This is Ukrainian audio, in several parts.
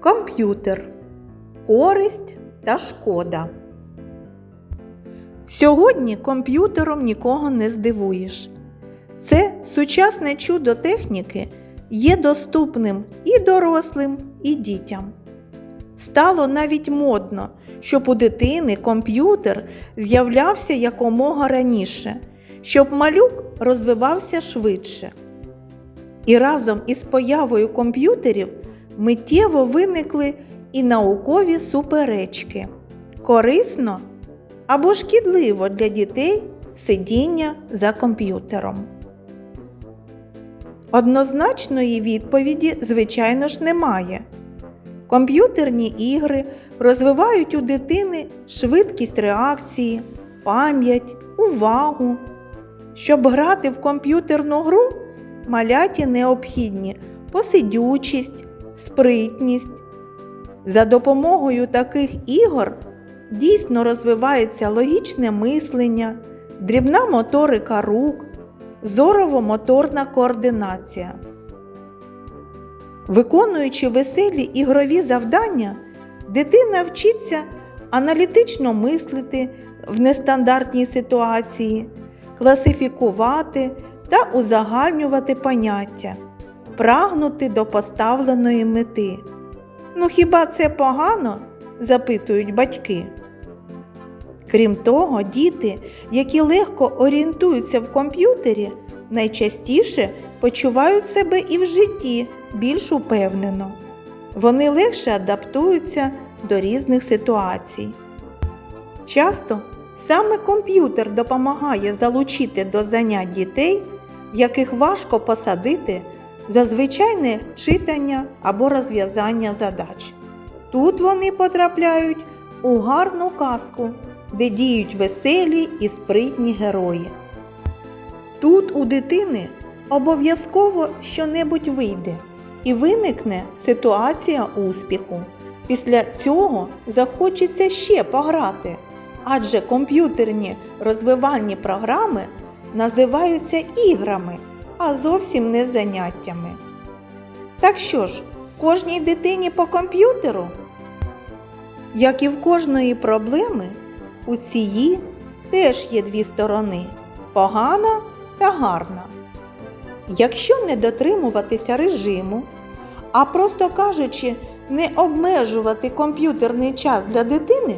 Комп'ютер. Користь та шкода. Сьогодні комп'ютером нікого не здивуєш. Це сучасне чудо техніки є доступним і дорослим, і дітям. Стало навіть модно, щоб у дитини комп'ютер з'являвся якомога раніше, щоб малюк розвивався швидше. І разом із появою комп'ютерів миттєво виникли і наукові суперечки. Корисно або шкідливо для дітей сидіння за комп'ютером. Однозначної відповіді, звичайно ж, немає. Комп'ютерні ігри розвивають у дитини швидкість реакції, пам'ять, увагу. Щоб грати в комп'ютерну гру, маляті необхідні посидючість, спритність. За допомогою таких ігор дійсно розвивається логічне мислення, дрібна моторика рук, зорово-моторна координація. Виконуючи веселі ігрові завдання, дитина вчиться аналітично мислити в нестандартній ситуації, класифікувати та узагальнювати поняття, прагнути до поставленої мети. Ну хіба це погано? запитують батьки. Крім того, діти, які легко орієнтуються в комп'ютері, найчастіше почувають себе і в житті більш упевнено. Вони легше адаптуються до різних ситуацій. Часто саме комп'ютер допомагає залучити до занять дітей, яких важко посадити за звичайне читання або розв'язання задач. Тут вони потрапляють у гарну казку, де діють веселі і спритні герої. Тут у дитини обов'язково щонебудь вийде і виникне ситуація успіху. Після цього захочеться ще пограти, адже комп'ютерні розвивальні програми називаються іграми, а зовсім не заняттями. Так що ж, кожній дитині по комп'ютеру? Як і в кожної проблеми, у цієї теж є дві сторони погана та гарна. Якщо не дотримуватися режиму, а просто кажучи, не обмежувати комп'ютерний час для дитини,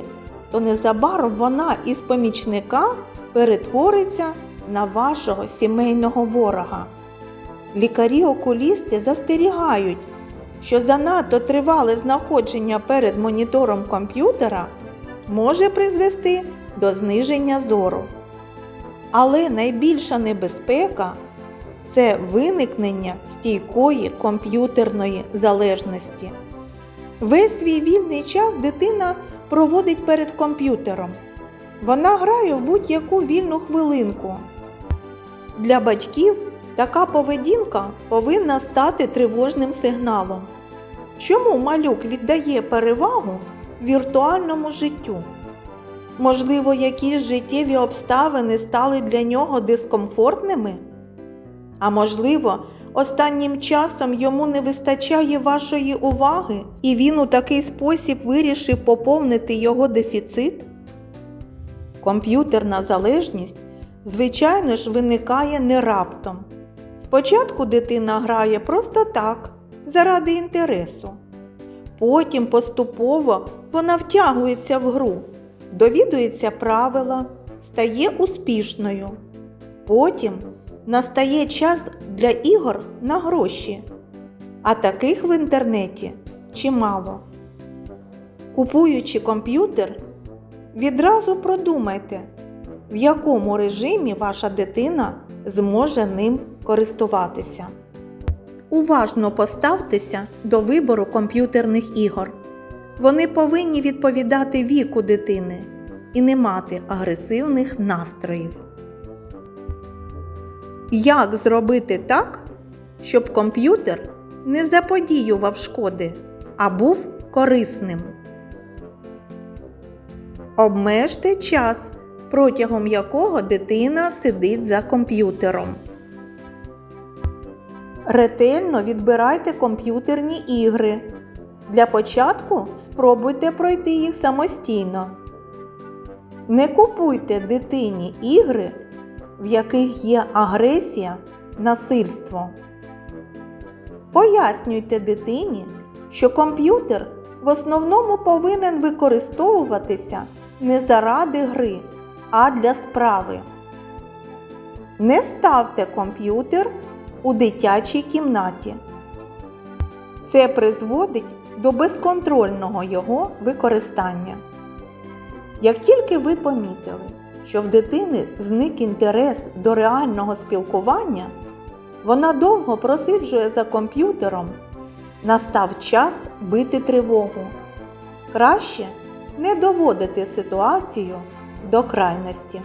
то незабаром вона із помічника перетвориться на вашого сімейного ворога. Лікарі-окулісти застерігають, що занадто тривале знаходження перед монітором комп'ютера може призвести до зниження зору. Але найбільша небезпека це виникнення стійкої комп'ютерної залежності. Весь свій вільний час дитина проводить перед комп'ютером. Вона грає в будь-яку вільну хвилинку. Для батьків така поведінка повинна стати тривожним сигналом. Чому малюк віддає перевагу віртуальному життю? Можливо, якісь життєві обставини стали для нього дискомфортними? А можливо, останнім часом йому не вистачає вашої уваги, і він у такий спосіб вирішив поповнити його дефіцит? Комп'ютерна залежність, звичайно ж, виникає не раптом. Спочатку дитина грає просто так, заради інтересу. Потім поступово вона втягується в гру, довідується правила, стає успішною. Потім настає час для ігор на гроші, а таких в інтернеті чимало. Купуючи комп'ютер, відразу продумайте, в якому режимі ваша дитина зможе ним користуватися. Уважно поставтеся до вибору комп'ютерних ігор. Вони повинні відповідати віку дитини і не мати агресивних настроїв. Як зробити так, щоб комп'ютер не заподіював шкоди, а був корисним? Обмежте час, протягом якого дитина сидить за комп'ютером. Ретельно відбирайте комп'ютерні ігри. Для початку спробуйте пройти їх самостійно. Не купуйте дитині ігри, в яких є агресія, насильство. Пояснюйте дитині, що комп'ютер в основному повинен використовуватися не заради гри, а для справи. Не ставте комп'ютер у дитячій кімнаті. Це призводить до безконтрольного його використання. Як тільки ви помітили, що в дитини зник інтерес до реального спілкування, вона довго просиджує за комп'ютером, настав час бити тривогу. Краще не доводити ситуацію до крайності.